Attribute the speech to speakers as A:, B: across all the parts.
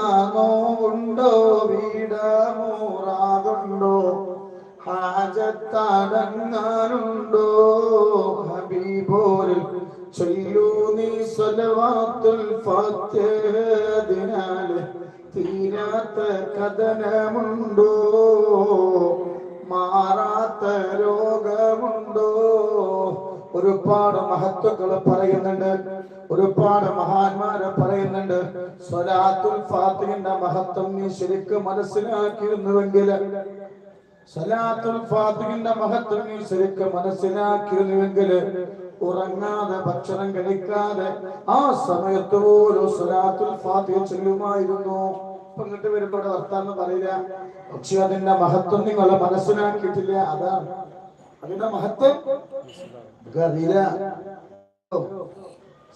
A: നോവുണ്ടോ വീടമൂറാതുണ്ടോ ഹാജത്തടങ്ങാനുണ്ടോ? ഹബീബോരിൽ ചൊല്ലൂ നീ സ്വലവാത്തുൽ ഫാത്തിഹദിനാൽ തീരാത്ത കഥനമുണ്ടോ? മാറാത്ത രോഗമുണ്ടോ? ഒരുപാട് മഹത്വങ്ങൾ പറയുന്നുണ്ട്. ഒരുപാട് മഹാന്മാരെ പറയുന്നുണ്ട്. സ്വലാത്തുൽ ഫാത്തിഹിന്റെ മഹത്വം നീ ശരിക്കും മനസ്സിലാക്കിയിരുന്നുവെങ്കിൽ സലാത്തുൽ ഫാത്തിഹിന്റെ മഹത്വം നീ ശരിക്കും മനസ്സിലാക്കിയിരുന്നുവെങ്കിൽ ഉറങ്ങാതെ ഭക്ഷണം കഴിക്കാതെ ആ സമയത്ത് പോലും സലാത്തുൽ ഫാത്തിഹ ചൊല്ലുമായിരുന്നു. ഇങ്ങോട്ട് വരുമ്പോൾ വർത്താന്ന് വർത്താനം പറയില്ല. പക്ഷെ അതിന്റെ മഹത്വം നിങ്ങൾ മനസ്സിലാക്കിയിട്ടില്ല. അതാണ്. അതിന്റെ മഹത്വം? അറിയില്ല.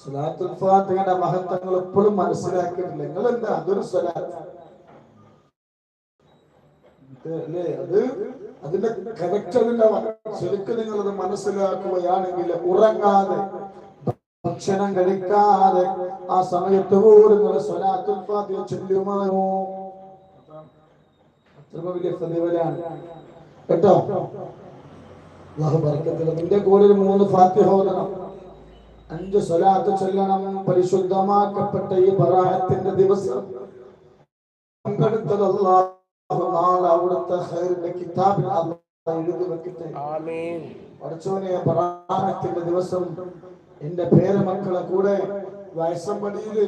A: സ്വലാത്തുൽ ഫാത്തിഹയുടെ മഹത്വങ്ങൾ എപ്പോഴും മനസ്സിലാക്കിയിട്ടില്ല. നിങ്ങൾ എന്താ അതൊരു അത് അതിന്റെ കറക്റ്റ് ശരിക്കും നിങ്ങൾ അത് മനസ്സിലാക്കുകയാണെങ്കിൽ ഉറങ്ങാതെ ഭക്ഷണം കഴിക്കാതെ ആ സമയത്ത് പോലും സ്വലാത്തുൽ ഫാത്തിഹ ചൊല്ലുമാനോ അത്ര വലിയ പ്രതിഫലാണ് കേട്ടോ? അള്ളാഹു ബർക്കത്തില്ല നിന്റെ കൂടെ ഒരു മൂന്ന് ഫാത്തിഹ ഓതണം. അഞ്ച് സ്വലാത്ത് ചൊല്ലണം. പരിശുദ്ധമാക്കപ്പെട്ട ഈ ബറാഹത്തിന്റെ ദിവസം പങ്കെടുത്തത് അള്ളാഹു നാളെ അവിടുത്തെ ഖൈറിന്റെ കിതാബിൽ എഴുതി വെക്കട്ടെ. പഠിച്ചോനെ ദിവസം എന്റെ പേരമക്കളെ കൂടെ വയസ്സമ്പടിയിൽ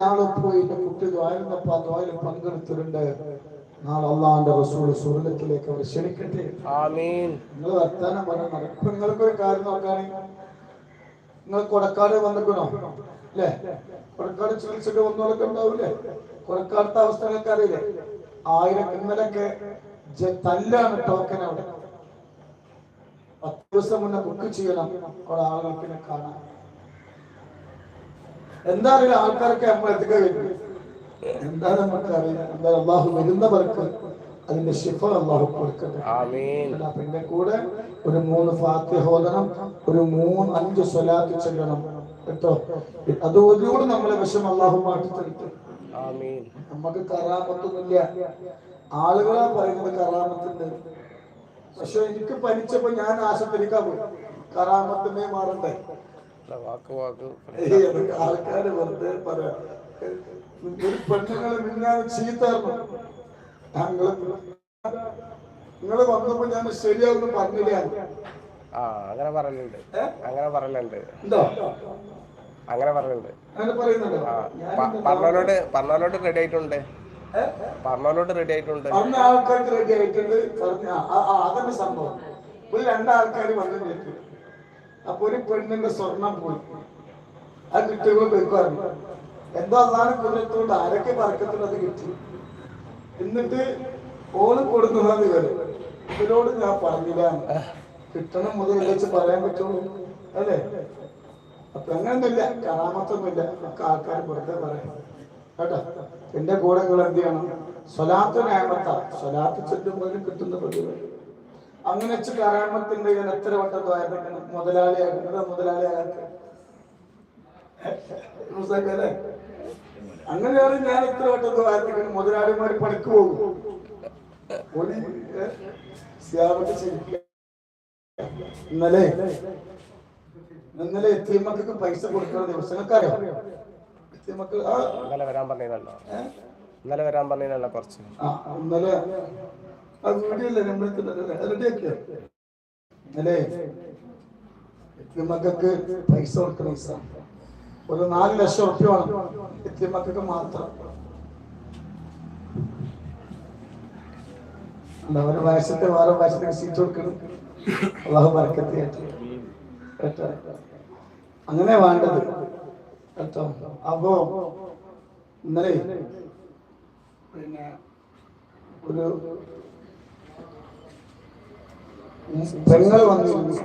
A: നാളെ പോയി എന്റെ കുട്ടി ദ്വാരുന്നപ്പോ ആ ദ്വാരം പങ്കെടുത്തിട്ടുണ്ട്. നാളെ അള്ളാന്റെ റസൂൾ സ്വർഗത്തിലേക്ക് അവർ ക്ഷണിക്കട്ടെ. നിങ്ങൾ വർത്താനം പറഞ്ഞ നടക്കും. നിങ്ങൾക്ക് ഒരു കാര്യം നോക്കുകയാണെങ്കിൽ നിങ്ങൾ കൊടക്കാട് വന്നിക്കണോ അല്ലേ? കൊടക്കാട് ചികിത്സക്ക് വന്നവരൊക്കെ ഉണ്ടാവില്ലേ? കൊടക്കാടത്തെ അവസ്ഥ നിങ്ങൾക്ക് അറിയില്ലേ? ആയിരം ഇന്നലൊക്കെ തല്ലാണ് ടോക്കൻ അവിടെ. പത്ത് ദിവസം മുന്നേ ബുക്ക് ചെയ്യണം. അവിടെ ആളുകൾക്കിനെ കാണാൻ. എന്താ അറിയില്ല? ആൾക്കാർക്ക് നമ്മൾ എത്തിക്കാൻ എന്താ നമുക്ക് അറിയില്ല എന്താ അള്ളാഹു വരുന്നവർക്ക് അതിന്റെ ശിഫ അള്ളാഹു കൊടുക്കട്ടെ. അപ്പൊ കൂടെ ഒരു മൂന്ന് ഫാത്തിഹ ഓതണം ഒരു മൂന്ന് അഞ്ച് സ്വലാത്ത് ചെല്ലണം. കേട്ടോ? അത് ഒരുകൂടെ നമ്മളെ വിഷം അള്ളാഹു മാറ്റി
B: ആമീൻ.
A: നമുക്ക് കറാമത്തൊന്നുമില്ല. ആളുകളാ പറയുന്നത് കറാമത്തുണ്ട് പക്ഷെ എനിക്ക് പനിച്ചപ്പോ ഞാൻ ആശുപത്രിക്കാൻ പോയി. കറാമത്തിനെ മാറണ്ടേ ആൾക്കാര് വെറുതെ പറയാ. ഒരു പെണ്ണുങ്ങളെ മിന്നാൻ ചീത്തായിരുന്നു ഞങ്ങൾ നിങ്ങൾ വന്നപ്പോ ഞാൻ ശരിയാവുന്ന പറഞ്ഞില്ല?
B: ആ അങ്ങനെ പറയലുണ്ട് അങ്ങനെ പറയലുണ്ട് അങ്ങനെ പറയലുണ്ട്
A: അങ്ങനെ പറയുന്നുണ്ടോ?
B: ആ
A: ഞാൻ
B: പ- പറഞ്ഞവരോട് പറഞ്ഞവരോട് റെഡി ആയിട്ടുണ്ട്. പറഞ്ഞവരോട് റെഡി ആയിട്ടുണ്ട്.
A: ആൾക്കാർക്ക് റെഡി ആയിട്ടുണ്ട്. അതന്നെ സംഭവം. ഒരു രണ്ടാൾക്കാർ വന്നു നിൽക്കും. അപ്പൊ ഒരു പെണ്ണിന്റെ സ്വർണം പോയി. ആ കിട്ടിയപ്പോൾ പോയിക്കാറുണ്ട് എന്തോ അള്ളാഹിനെ കുതിരത്തോണ്ട് ആരൊക്കെ പറക്കത്തുള്ളത് കിട്ടി. എന്നിട്ട് ഓൾ കൊടുക്കുന്നതാണ് ഇവർ ഇവരോട് ഞാൻ പറഞ്ഞില്ല. കിട്ടണം മുതൽ വെച്ച് പറയാൻ പറ്റുള്ളൂ. അല്ലേ? അപ്പൊ അങ്ങനൊന്നുമില്ല. കറാമത്തൊന്നുമില്ല. ഒക്കെ ആൾക്കാർ വെറുതെ പറയാം. കേട്ടോ? എന്റെ കൂടെ നിങ്ങൾ എന്ത് ചെയ്യണം? സ്വലാത്ത് നേമത്ത സ്വലാത്ത് ചെല്ലുമ്പോൾ കിട്ടുന്ന പ്രതിഫലം. അങ്ങനെ വെച്ച് കറാമത്തിന്റെ എത്ര വട്ടം മുതലാളിയാകുന്നത് മുതലാളിയാക്കുന്നത് മുസാക്കല്ലേ? അങ്ങനെയാണ് ഞാൻ ഇത്ര വട്ടത്തെ വായിക്കുന്നത് മുതലാളിമാർ പണിക്ക് പോകും. ഇന്നലെ ഇന്നലെ എത്തിയ മക്കൾക്ക് പൈസ കൊടുക്കുന്ന ദിവസങ്ങൾക്കറിയാം എത്തിയ ആ
B: ഇന്നലെ വരാൻ
A: പറഞ്ഞതല്ലോ
B: ഇന്നലെ വരാൻ പറഞ്ഞതല്ലോ കുറച്ച്.
A: ഇന്നലെ അത് വീഡിയോ അല്ലേ ഇന്നലെ എത്തിയ എത്തിയമ്മക്ക് പൈസ കൊടുക്കുന്ന പൈസ ഒരു നാല് ലക്ഷം റുപ്യ എത്തിയമ്മക്ക് മാത്രം. ഒരു വയസ്സത്തെ വേറെ വയസ്സിന് സീറ്റ് കൊടുക്കണം. അള്ളാഹു ബർക്കത്ത് അങ്ങനെ വേണ്ടത്. കേട്ടോ? അപ്പോ ഇന്നലെ പിന്നെ ഒരു പെങ്ങൾ വന്നിരുന്നു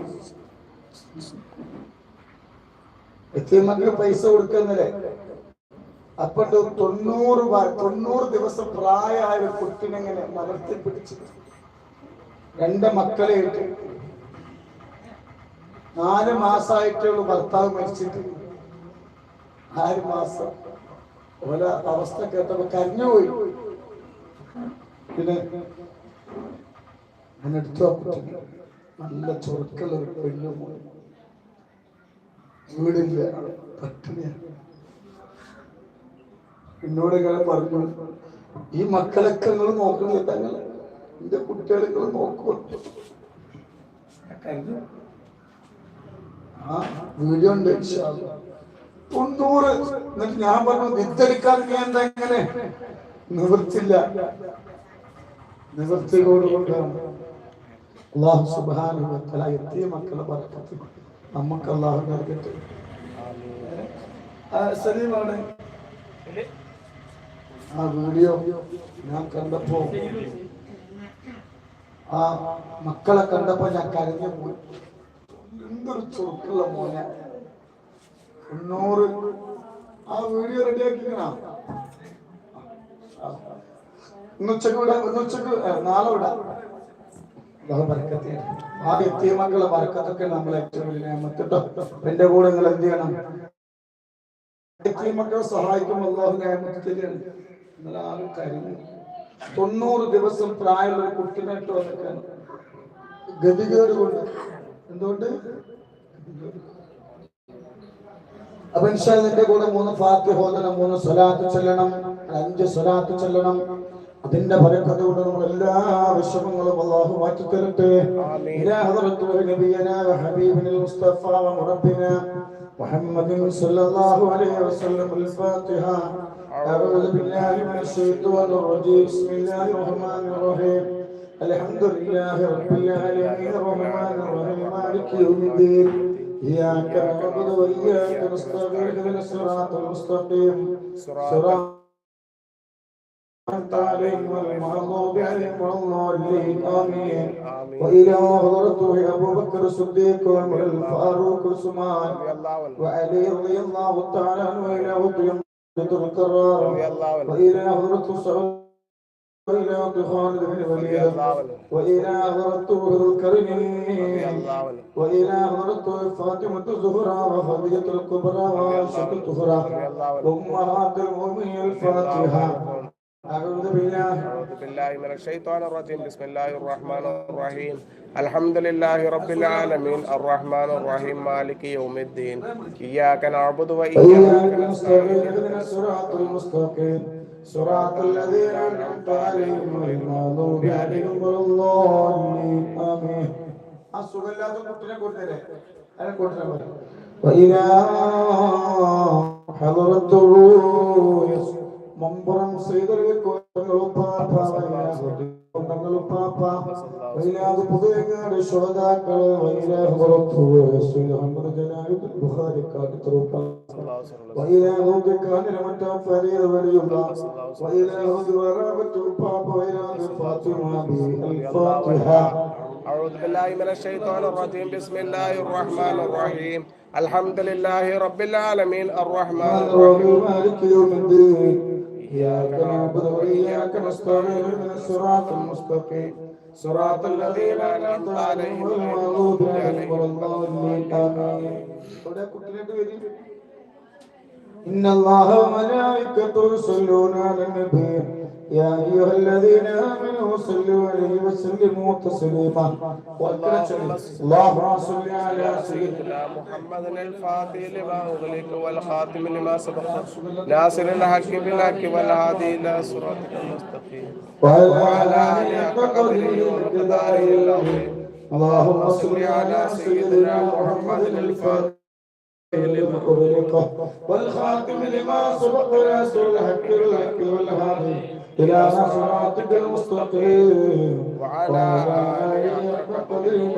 A: എത്തിയമ്മക്ക് പൈസ കൊടുക്കുന്നില്ലേ? അപ്പൊ തൊണ്ണൂറ് തൊണ്ണൂറ് ദിവസം പ്രായമായ ഒരു കുട്ടിനെങ്ങനെ മലർത്തി പിടിച്ചു. രണ്ട് മക്കളെ ഇട്ട്. നാല് മാസമായിട്ടുള്ള ഭർത്താവ് മരിച്ചിട്ട്. നാല് മാസം. ഓല അവസ്ഥ കേട്ടപ്പോ കരഞ്ഞുപോയി പിന്നെ ഞാൻ എടുത്തു നല്ല ചൊറുക്കുള്ള ഒരു പെണ്ണു മോൻ വീടില്ല. പട്ടിണിയാണ് എന്നോട് പറഞ്ഞു. ഈ മക്കളൊക്കെ നിങ്ങൾ നോക്കണില്ല തങ്ങൾ എന്റെ കുട്ടികളെ നിങ്ങൾ ആ വീഡിയോ ഉണ്ട്. തൊണ്ണൂറ്. എന്നിട്ട് ഞാൻ പറഞ്ഞു വിത്തെടുക്കാൻ നീ എന്താ ഇങ്ങനെ? നിവർത്തി നിവൃത്തിയോടുകൊണ്ടാണ് അള്ളാഹു തആല എത്തിയ മക്കളെ ബർക്കത്ത് നമുക്ക് അള്ളാഹു നൽകട്ടെ ആ, വീഡിയോ ഞാൻ കണ്ടപ്പോ ആ മക്കളെ കണ്ടപ്പോ ഞാൻ കരഞ്ഞു പോയി. എന്തൊരു ചുരുക്കുള്ള മോനെ. തൊണ്ണൂറ് ആ വീഡിയോ റെഡിയാക്കിക്കണ? ഇന്നുച്ചക്ക് വിടാം ഇന്നുച്ചക്ക് നാളെ വിടാം. ആ എത്തിയ മക്കളെ ബർക്കത്തൊക്കെ നമ്മൾ ഏറ്റവും വലിയ നിയമത്തിട്ടോ എന്റെ കൂടെ നിങ്ങൾ എന്ത് ചെയ്യണം? എത്തിയ മക്കളെ സഹായിക്കും അള്ളാഹു നിയമത്തിലാണ് ആരും കരുന്നു തൊണ്ണൂറ് ദിവസം പ്രായമുള്ള ഒരു കുട്ടിനെ ഇട്ട് വന്നിട്ടാണ് ഗതികേട് കൊണ്ട്. എന്തുകൊണ്ട്? അപ്പൊ ഇൻഷാന്റെ കൂടെ മൂന്ന് ഫാത്തിഹ ഓതണം മൂന്ന് സ്വലാത്ത് ചെല്ലണം അഞ്ച് സ്വലാത്ത് ചെല്ലണം അതിന്റെ ഫലക്കത്തോടെ നമ്മൾ എല്ലാ വിഷമങ്ങളും അള്ളാഹു മാറ്റി തരട്ടെ ഇലാ ഹദ്റത്തു നബിയനാ വഹബീബിന മുസ്തഫ വമുറബ്ബിന محمد صلى الله عليه وسلم الفاتحة أعوذ بالله من الشيطان الرجيم بسم الله الرحمن الرحيم الحمد لله رب العالمين الرحمن الرحيم مالك يوم الدين إياك نعبد وإياك نستعين اهدنا الصراط المستقيم صراط أنعمت عليهم غير المغضوب عليهم ولا الضالين آمين
B: آمين.
A: وإلى حضرته أبو بكر الصديق وعمر الفاروق عثمان
B: الله عنه.
A: وعلي رضي الله تعالى عنه وإلى حضرته القرار
B: رضي الله عنه.
A: وإلى حضرته سعود وإلى حضرته خالد بن
B: رضي
A: وليد
B: الله عنه.
A: وإلى حضرته ذو
B: رضي
A: الكريم
B: الله عنه.
A: وإلى حضرته فاطمة الزهراء وخديجة الكبرى وعائشة الكبرى
B: رضي الله عنه.
A: وأمهات المؤمنين
B: رضي الله
A: الفاتحة
B: عنه.
A: أعوذ بالله.
B: من الشيطان الرجيم. بسم الله الرحمن الرحيم. الحمد لله رب العالمين. الرحمن الرحيم. مالك يوم الدين. إياك نعبد وإياك
A: نستعين. اهدنا الصراط المستقيم. صراط الذين أنعمت عليهم غير المغضوب عليهم ولا الضالين. آمين. أصدق الله تقول كنتنا أنا كنتنا وإلى حضرة الروح മമ്പുറം വൈലാത് പുതുവെങ്ങാട് ശ്രോതാക്കള് വൈലാഹ് പുറത്തു മുഹമ്മദ് ജനാബ് ബുഖാരി കാട്ടിത്തുറുപ്പ وإلهك كان لمن فريد وليبقى وإلهك ورابة الباب وإلهك فاطمة بالفاتحة
B: أعوذ بالله من الشيطان الرجيم بسم الله الرحمن الرحيم الحمد لله رب العالمين الرحمن
A: الرحمن
B: الرحيم
A: الرحيم مالك يوم الدين إياك نعبد وإياك نستعين من الصراط المستقيم صراط الذين أنعمت عليهم غير المغضوب عليهم ولا الضالين آمين إن الله وملائكته يصلون على النبي. يا أيها الذين آمنوا صلوا عليه وسلموا تسليما. اللهم صل على سيدنا
B: محمد الفاتح لما أغلق والخاتم لما سبق. ناصر الحق بالحق والهادي إلى صراطك المستقيم.
A: وعلى آله حق قدره ومقداره اللهم صل على سيدنا محمد الفاتح أغلق والخاتم لما سبق ناصر الحق بالحق والهادي إلى صراطك المستقيم
B: وعلى
A: آله حق قدره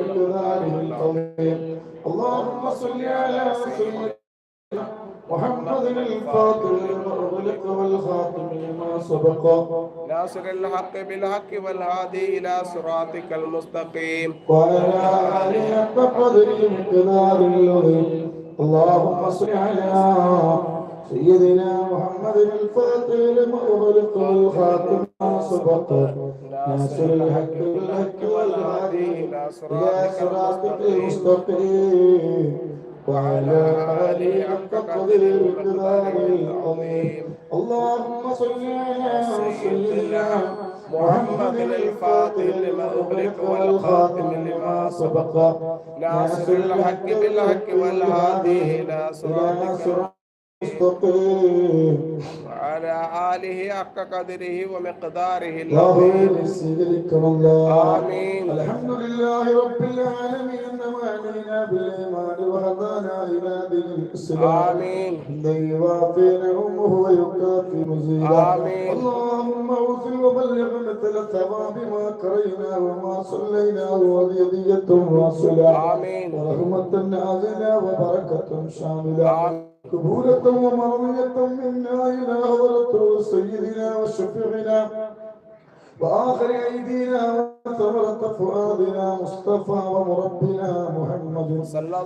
A: العظيم اللهم صل على سيدنا محمد الفاتح لما أغلق والخاتم لما سبق
B: ناصر الحق بالحق والهادي إلى صراطك المستقيم
A: وعلى آله حق قدره العظيم اللهم صل على سيدنا محمد الفاتح لما أغلق والخاتم لما سبق. ناصر الحق بالحق والهادي إلى صراطك المستقيم. وعلى آله حق قدره مقدار العظيم. اللهم صل على سيدنا محمد الفاتح لما أغلق والخاتم لما سبق.
B: ناصر الحق بالحق والهادي إلى صراطك.
A: صراط مستقيم
B: وعلى آله حق قدره ومقداره العظيم.
A: الله
B: آمين.
A: الحمد لله رب العالمين.
B: آمين.
A: اللهم اوصل وبلغ مثل ثواب ما قرينا وما صلينا وهدية واصلا
B: آمين
A: ورحمة نازلة وبركة شاملة
B: آمين.
A: قبولة ومرضية منا إلى حضرة سيدنا وشفيعنا وآخر أيدينا وثمرة فؤادنا مصطفى ومربنا محمد.
B: صلى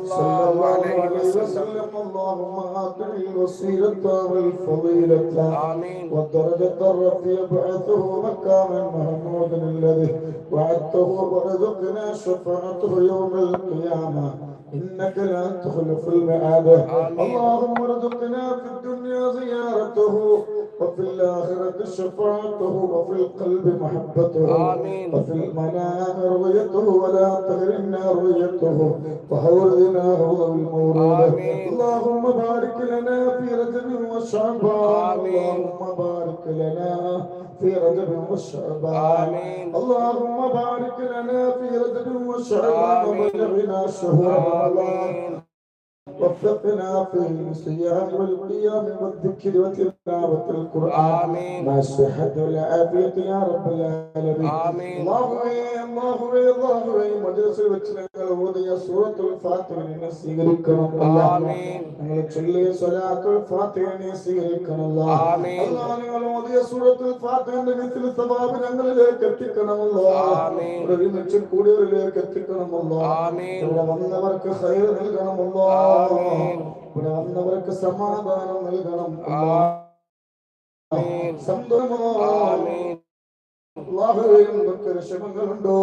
B: الله عليه وسلم.
A: اللهم آتنا الوسيلة والفضيلة.
B: آمين.
A: والدرجة الرفيعة بعثه مكانا محمودا الذي وعدته وارزقنا شفاعته يوم القيامة. إنك لا تخلف الميعاد
B: آمين.
A: اللهم ارزقنا في الدنيا زيارته وفي الآخرة شفاعته وفي القلب محبته
B: آمين.
A: وفي المنام رؤيته ولا تغرنا رؤيته وحوضنا حوض المورود. اللهم بارك لنا في رجب وشعبان. اللهم بارك لنا في رجب وشعبان. اللهم بارك لنا في رجب وشعبان. وبلغنا شهور رمضان
B: آمين
A: وفقنا في الصيام والقيام والذكر وتلاوة القرآن
B: آمين.
A: مع الصحة والعافية يا رب العالمين
B: آمين.
A: അല്ലാഹുവേ, അല്ലാഹുവേ, അല്ലാഹുവേ, മജ്‌ലിസിൽ വെച്ച് ഞങ്ങൾ ഓതിയ സൂറത്തുൽ ഫാത്തിഹയെ സ്വീകരിക്കണം അല്ലാ.
B: ആമീൻ.
A: ഞങ്ങൾ ചൊല്ലിയ സ്വലാത്തുൽ ഫാത്തിഹയെ സ്വീകരിക്കണം അല്ലാ.
B: ആമീൻ.
A: അല്ലാ, ഞങ്ങൾ ഓതിയ സൂറത്തുൽ ഫാത്തിഹയുടെ മിഥിൽ സവാബ് ഞങ്ങളിലേക്ക് എത്തിക്കണമല്ലോ
B: ആമീൻ.
A: ഒരുമിച്ച് കൂടിയവരിലേക്ക് എത്തിക്കണമല്ലോ
B: ആമീൻ.
A: ഇവിടെ വന്നവർക്ക് ഹൈർ നൽകണമല്ലോ
B: ആമീൻ.
A: ഇവിടെ വന്നവർക്ക് സമാധാനം നൽകണം. സന്തോഷമോ വിഷമങ്ങളുണ്ടോ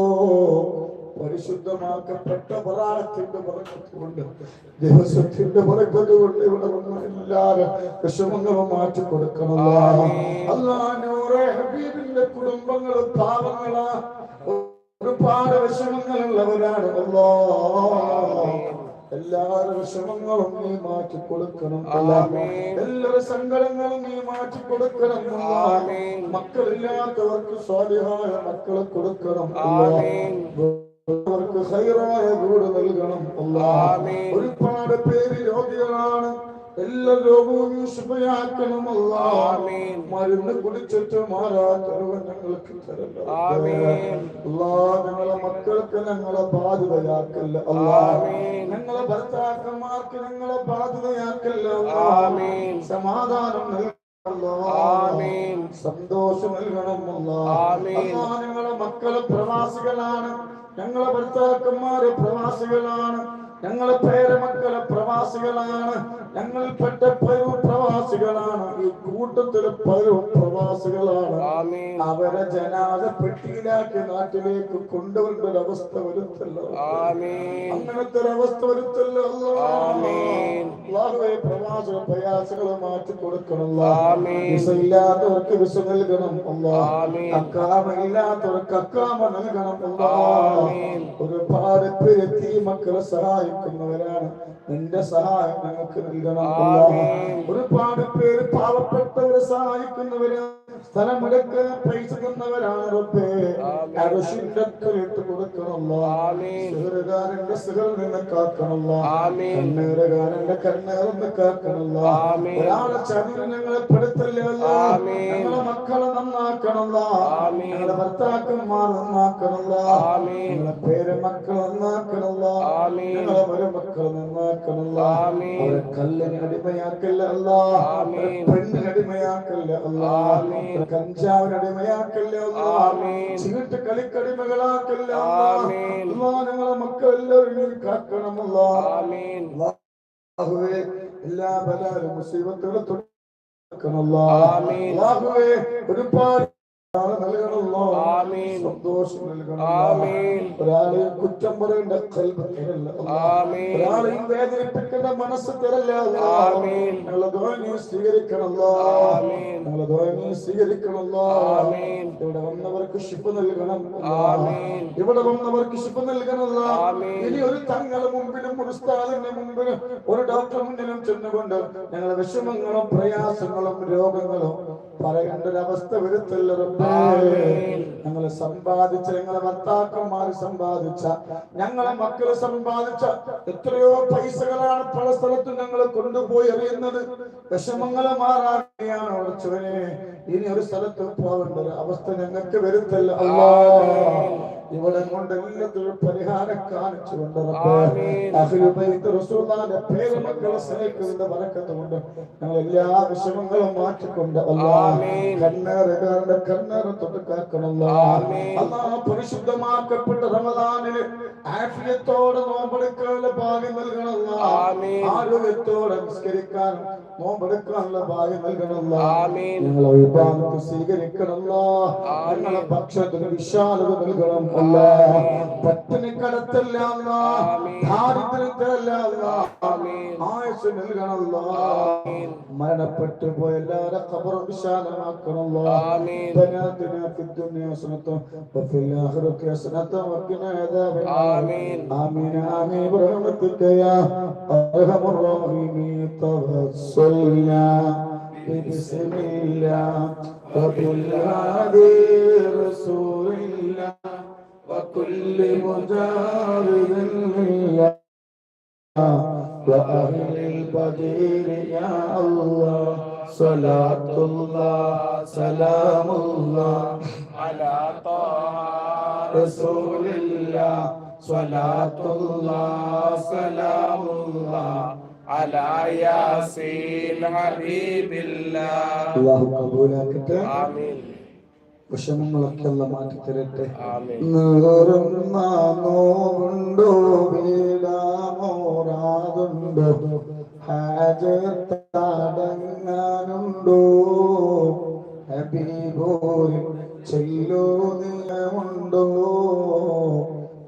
A: പരിശുദ്ധമാക്കപ്പെട്ട പറാളത്തിന്റെ പറക്കത്തുകൊണ്ട് ദിവസത്തിന്റെ പറക്കത്ത് കൊണ്ട് ഇവിടെ വന്ന എല്ലാരും വിഷമങ്ങളും മാറ്റി കൊടുക്കണം
B: അല്ലാനൂറെ
A: അല്ലാ നൂറെ ഹബീബിന്റെ കുടുംബങ്ങൾ പാവങ്ങളാ. ഒരുപാട് വിഷമങ്ങളുള്ളവരാണ്. അല്ലോ എല്ലാവരുടെ വിഷമങ്ങളും നീ മാറ്റി കൊടുക്കണം. എല്ലാ സങ്കടങ്ങളും നീ മാറ്റി കൊടുക്കണം. മക്കളില്ലാത്തവർക്ക് സ്വാലിഹായ മക്കളെ കൊടുക്കണം. അവർക്ക് ഹൈറായ വീട് നൽകണം. ഒരുപാട് പേര് രോഗികളാണ്. എല്ലാ രോഗവും ശുഭയാക്കണം
B: ആമീൻ.
A: മരുന്ന് കുടിച്ചിട്ട് മാറാത്തവർ ഞങ്ങൾക്ക്. അല്ലാ ഞങ്ങളെ മക്കൾക്ക് ഞങ്ങളെ ബാധ്യതയാക്കല്ല അല്ലാ. ഞങ്ങളെ ഭർത്താക്കന്മാർക്ക് ഞങ്ങളെ ബാധ്യതയാക്കല്ല അല്ലാ. സമാധാനം. സന്തോഷം
B: നൽകണം.
A: അല്ലാ ഞങ്ങളെ മക്കൾ പ്രവാസികളാണ് ഞങ്ങളെ ഭർത്താക്കന്മാര് പ്രവാസികളാണ് ഞങ്ങളെ പേരമക്കളെ പ്രവാസികളാണ്. ഞങ്ങൾപ്പെട്ട പലരും പ്രവാസികളാണ്. ഈ കൂട്ടത്തിൽ പലരും പ്രവാസികളാണ്. അവരെ ജനാഥ പെട്ടിയിലാക്കി നാട്ടിലേക്ക് കൊണ്ടുവരേണ്ട ഒരു അവസ്ഥ വരുത്തല്ലോ. അങ്ങനത്തെ ഒരു അവസ്ഥ വരുത്തല്ലോ.
B: ആമീൻ.
A: അല്ലാഹുവേ പ്രയാസങ്ങളും മാറ്റി കൊടുക്കണമല്ലോ.
B: ആമീൻ.
A: വിസ നൽകണം അല്ലാ.
B: ആമീൻ.
A: അക്കാമ നൽകണം അല്ലാ.
B: ഒരുപാട്
A: ഒരുപാട് പേര് എത്തി മക്കളെ സഹായിക്കുന്നവരാണ്. നിന്റെ സഹായം ഞങ്ങൾക്ക് നൽകണം. ഒരുപാട് പേര് പാവപ്പെട്ടവരെ സഹായിക്കുന്നവരാണ്. സ്ഥലമെടുക്ക് പൈസ തന്നവരാണ് റബ്ബേ
B: ആമീൻ.
A: അരശിന്റെ ഇട്ട് കൊടുക്കണമല്ലോ
B: ആമീൻ
A: സിഹറുകാരന്റെ സിഹർ നിന്ന് കാക്കണമല്ലോ
B: ആമീൻ.
A: കണ്ണീറുകാരന്റെ കണ്ണീർന്ന് കാക്കണമല്ലോ
B: ആമീൻ.
A: ഒരാളെ ചതിന് ഞങ്ങളെ പെടുത്തല്ലോ
B: ആമീൻ.
A: ഞങ്ങളെ മക്കളെ നന്നാക്കണല്ലോ
B: ആമീൻ.
A: ഞങ്ങളെ ഭർത്താക്കന്മാർ നന്നാക്കണല്ലോ
B: ആമീൻ.
A: ഞങ്ങളെ പേര് മക്കൾ നന്നാക്കണല്ലോ
B: ആമീൻ.
A: ഞങ്ങളെ ഒരു മക്കൾ നന്നാക്കണല്ലോ
B: ആമീൻ.
A: അവരെ കല്ലിന് അടിമയാക്കല്ല അല്ലാ
B: ആമീൻ.
A: പെണ്ണിന് അടിമയാക്കല്ല അല്ലാ ചീട്ട് കളിക്കടിമകളാക്കല്ല ഞങ്ങളെ മക്കളെല്ലാവരും കാക്കണമല്ലോ? എല്ലാ ബലാലും മുസീബത്തുകളും ഒരുപാട്. സന്തോഷം. ഒരാളെയും കുറ്റം പറയേണ്ട. ഒരാളെയും വേദനിപ്പിക്കേണ്ട മനസ്സ് തരല്ലേ. ഞങ്ങളെ. ഞങ്ങളെ. ഇവിടെ വന്നവർക്ക് ശിഫ നൽകണം. ഇവിടെ വന്നവർക്ക് ശിഫ നൽകണമല്ല. ഇനി ഒരു തങ്ങളെ മുമ്പിലും ഒരു ഉസ്താദിന്റെ മുമ്പിലും ഒരു ഡോക്ടർ മുന്നിലും ചെന്നുകൊണ്ട് ഞങ്ങളുടെ വിഷമങ്ങളും പ്രയാസങ്ങളും രോഗങ്ങളും പറയേണ്ട ഒരു അവസ്ഥ വരുത്തല്ല ഞങ്ങളെ സമ്പാദിച്ച ഞങ്ങളെ ഭർത്താക്കന്മാർ സമ്പാദിച്ച ഞങ്ങളെ മക്കൾ സമ്പാദിച്ച എത്രയോ പൈസകളാണ് പല സ്ഥലത്തും ഞങ്ങൾ കൊണ്ടുപോയി അറിയുന്നത് വിഷമങ്ങളെ മാറാണ് ഉടച്ചവനെ ഇനി ഒരു സ്ഥലത്ത് പോകേണ്ട ഒരു അവസ്ഥ ഞങ്ങൾക്ക് വരുത്തല്ല. അല്ലാ ഇവിടെ കൊണ്ട് എല്ലാത്തിനും പരിഹാരം കാണിച്ചുകൊണ്ട് പേരമക്കളെ സ്നേഹിക്കുന്നതിന്റെ കൊണ്ട് ഞങ്ങൾ എല്ലാ വിഷമങ്ങളും മാറ്റിക്കൊണ്ട് അല്ലാ
B: ആമീൻ.
A: കണ്ണേറുകാരുടെ കണ്ണേറ് തൊട്ട് കാക്കണമല്ലോ
B: ആമീൻ.
A: അല്ലാ പരിശുദ്ധമാക്കപ്പെട്ട റമദാനിൽ ആഫിയത്തോടെ നോമ്പെടുക്കാനുള്ള ഭാഗ്യം നൽകണമല്ല. ആരോഗ്യത്തോടെ നിസ്കരിക്കാൻ നോമ്പെടുക്കാനുള്ള ഭാഗ്യം നൽകണമല്ല. ഞങ്ങളെ വിഭാഗത്ത് സ്വീകരിക്കണമല്ലോ. ഞങ്ങളെ ഭക്ഷണത്തിന് വിശാലത നൽകണം പട്ടിണി കടത്തല്ല അല്ലാ
B: ആമീൻ.
A: ദാരിദ്ര്യത്തിലല്ല അല്ലാ
B: ആമീൻ.
A: ആയുസ് നൽകണമല്ലോ
B: ആമീൻ.
A: മരണപ്പെട്ടു പോയ എല്ലാവരുടെ ഖബറും വിശാലമാക്കണമല്ലോ
B: ആമീൻ.
A: ربنا آتنا في الدنيا حسنة وفي الآخرة حسنة وقنا عذاب النار
B: آمين.
A: آمين آمين برحمتك يا أرحم الراحمين توسلنا بسم الله وبالهادي رسول الله وكل مجاهد لله وأهل البدير يا الله. صلاة الله سلام الله
B: على طه
A: رسول الله. صلاة الله
B: سلام الله على ياسين حبيب الله.
A: الله قبولك
B: آمين.
A: വിഷമങ്ങളൊക്കെയുള്ള അല്ല മാറ്റി തരട്ടെ നോവുണ്ടോ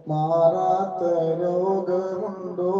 A: മാറാത്ത രോഗമുണ്ടോ?